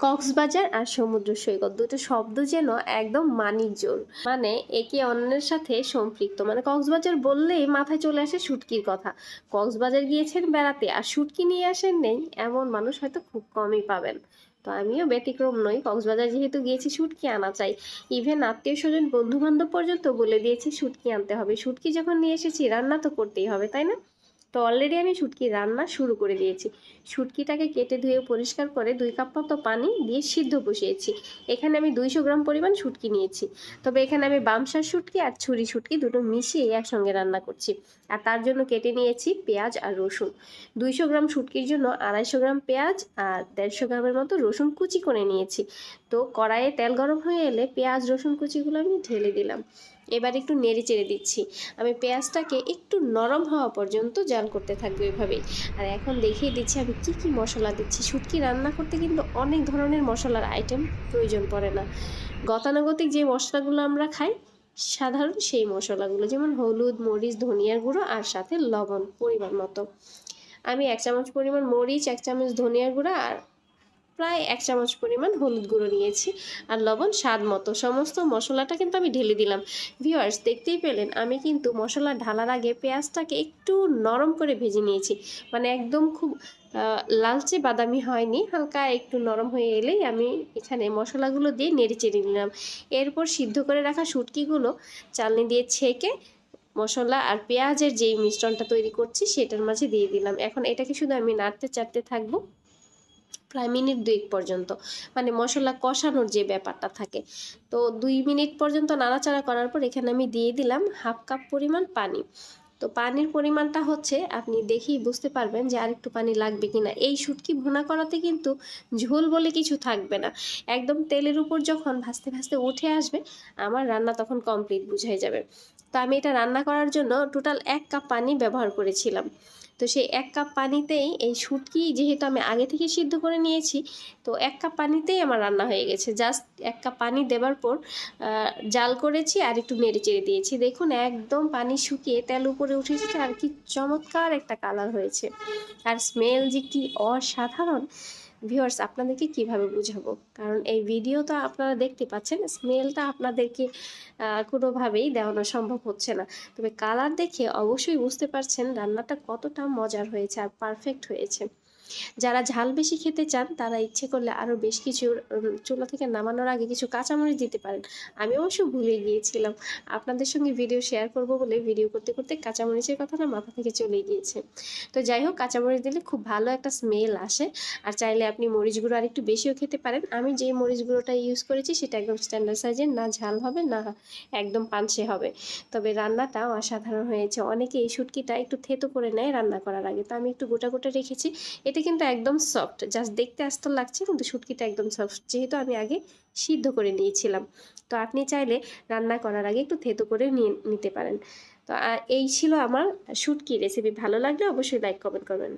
কক্সবাজার আর সমুদ্র সৈকত। দুটো শব্দ যেন একদম মানিক জোর। মানে একে অন্যের সাথে সম্পৃক্ত। মানে কক্সবাজার বললেই মাথায় চলে আসে শুটকির কথা। কক্সবাজার গিয়েছেন বেড়াতে আর শুটকি নিয়ে আসেন নেই, এমন মানুষ হয়তো খুব কমই পাবেন। তো আমিও ব্যতিক্রম নই, কক্সবাজার যেহেতু গিয়েছি শুটকি আনা চাই। ইভেন আত্মীয় স্বজন বন্ধু বান্ধব পর্যন্ত বলে দিয়েছি শুটকি আনতে হবে। শুটকি যখন নিয়ে এসেছি, রান্না তো করতেই হবে, তাই না? তো অলরেডি আমি শুটকি রান্না শুরু করে দিয়েছি। শুটকিটাকে কেটে ধুয়ে পরিষ্কার করে দুই কাপ মতো পানি দিয়ে সিদ্ধ বসিয়েছি। এখানে আমি দুইশো গ্রাম পরিমাণ শুটকি নিয়েছি। তবে এখানে আমি বামসার শুটকি আর ছুরি শুটকি দুটো মিশিয়ে একসঙ্গে রান্না করছি। আর তার জন্য কেটে নিয়েছি পেঁয়াজ আর রসুন। দুইশো গ্রাম শুটকির জন্য আড়াইশো গ্রাম পেঁয়াজ আর দেড়শো গ্রামের মতো রসুন কুচি করে নিয়েছি। তো কড়াইয়ে তেল গরম হয়ে এলে পেঁয়াজ, রসুন কুচিগুলো আমি ঢেলে দিলাম। এবার একটু নেড়ে চেড়ে দিচ্ছি। আমি পেঁয়াজটাকে একটু নরম হওয়া পর্যন্ত জাল করতে থাকব এভাবেই। আর এখন দেখিয়ে দিচ্ছি আমি কি কি মশলা দিচ্ছি। শুটকি রান্না করতে কিন্তু অনেক ধরনের মশলার আইটেম প্রয়োজন পড়ে না। গতানুগতিক যে মশলাগুলো আমরা খাই, সাধারণ সেই মশলাগুলো যেমন হলুদ, মরিচ, ধনিয়ার গুঁড়ো আর সাথে লবণ পরিমাণ মতো। আমি এক চামচ পরিমাণ মরিচ, এক চামচ ধনিয়ার গুঁড়ো আর প্রায় এক চামচ পরিমাণ হলুদ গুঁড়ো নিয়েছি আর লবণ স্বাদ মতো। সমস্ত মশলাটা কিন্তু আমি ঢেলে দিলাম। ভিওয়ার্স দেখতেই পেলেন, আমি কিন্তু মশলা ঢালার আগে পেঁয়াজটাকে একটু নরম করে ভেজে নিয়েছি। মানে একদম খুব লালচে বাদামি হয়নি, হালকা একটু নরম হয়ে এলেই আমি এখানে মশলাগুলো দিয়ে নেড়ে চেড়ে নিলাম। এরপর সিদ্ধ করে রাখা শুটকিগুলো চালনি দিয়ে ছেঁকে মশলা আর পেঁয়াজের যেই মিশ্রণটা তৈরি করছি, সেটার মাঝে দিয়ে দিলাম। এখন এটাকে শুধু আমি নাড়তে চাড়তে থাকব। প্রায় মিনিট দুই পর্যন্ত। মানে মশলা কষানোর যে ব্যাপারটা থাকে। তো দুই মিনিট পর্যন্ত নাড়াচাড়া করার পর এখানে আমি দিয়ে দিলাম হাফ কাপ পরিমাণ পানি। তো পানির পরিমাণটা হচ্ছে, আপনি দেখেই বুঝতে পারবেন যে আর একটু পানি লাগবে কিনা। এই শুটকি ভুনা করাতে কিন্তু ঝোল বলে কিছু থাকবে না। একদম তেলের উপর যখন ভাসতে ভাসতে উঠে আসবে, আমার রান্না তখন কমপ্লিট বুঝাই যাবে। তো আমি এটা রান্না করার জন্য টোটাল এক কাপ পানি ব্যবহার করেছিলাম। তো সেই এক কাপ পানিতেই এই শুটকি যেহেতু আমি আগে থেকে সিদ্ধ করে নিয়েছি, তো এক কাপ পানিতেই আমার রান্না হয়ে গেছে। জাস্ট এক কাপ পানি দেবার পর জাল করেছি আর একটু নেড়ে চেড়ে দিয়েছি। দেখুন, একদম পানি শুকিয়ে তেল উপরে উঠে এসেছে আর কি চমৎকার একটা কালার হয়েছে। আর স্মেল যে কি অসাধারণ! ভিউয়ার্স আপনাদেরকে কীভাবে বুঝাবো? কারণ এই ভিডিও তো আপনারা দেখতে পাচ্ছেন স্মেলটা আপনাদেরকে কোনোভাবেই দেওয়ানো সম্ভব হচ্ছে না। তবে কালার দেখে অবশ্যই বুঝতে পারছেন রান্নাটা কতটা মজার হয়েছে আর পারফেক্ট হয়েছে। যারা ঝাল বেশি খেতে চান, তারা ইচ্ছে করলে আরও বেশ কিছু চুলা থেকে নামানোর আগে কিছু কাঁচামরিচ দিতে পারেন। আমি অবশ্য ভুলে গিয়েছিলাম। আপনাদের সঙ্গে ভিডিও শেয়ার করব বলে ভিডিও করতে করতে কাঁচামরিচের কথাটা মাথা থেকে চলে গিয়েছে। তো যাই হোক, কাঁচামরিচ দিলে খুব ভালো একটা স্মেল আসে। আর চাইলে আপনি মরিচ গুঁড়ো আর একটু বেশিও খেতে পারেন। আমি যে মরিচ গুঁড়োটা ইউজ করেছি, সেটা একদম স্ট্যান্ডার্ড সাইজের না ঝাল হবে, না একদম পানসে হবে। তবে রান্নাটাও অসাধারণ হয়েছে। অনেকে এই শুটকিটা একটু থেতো করে নেয় রান্না করার আগে। তো আমি একটু গোটা গোটা রেখেছি। এটা এটা কিন্তু একদম সফট জাস্ট দেখতে আস্ত লাগছে, কিন্তু শুটকিটা একদম সফট যেহেতু আমি আগে সিদ্ধ করে নিয়েছিলাম। তো আপনি চাইলে রান্না করার আগে একটু থেতো করে নিয়ে নিতে পারেন। তো এই ছিল আমার শুটকি রেসিপি ভালো লাগলে অবশ্যই লাইক কমেন্ট করবেন।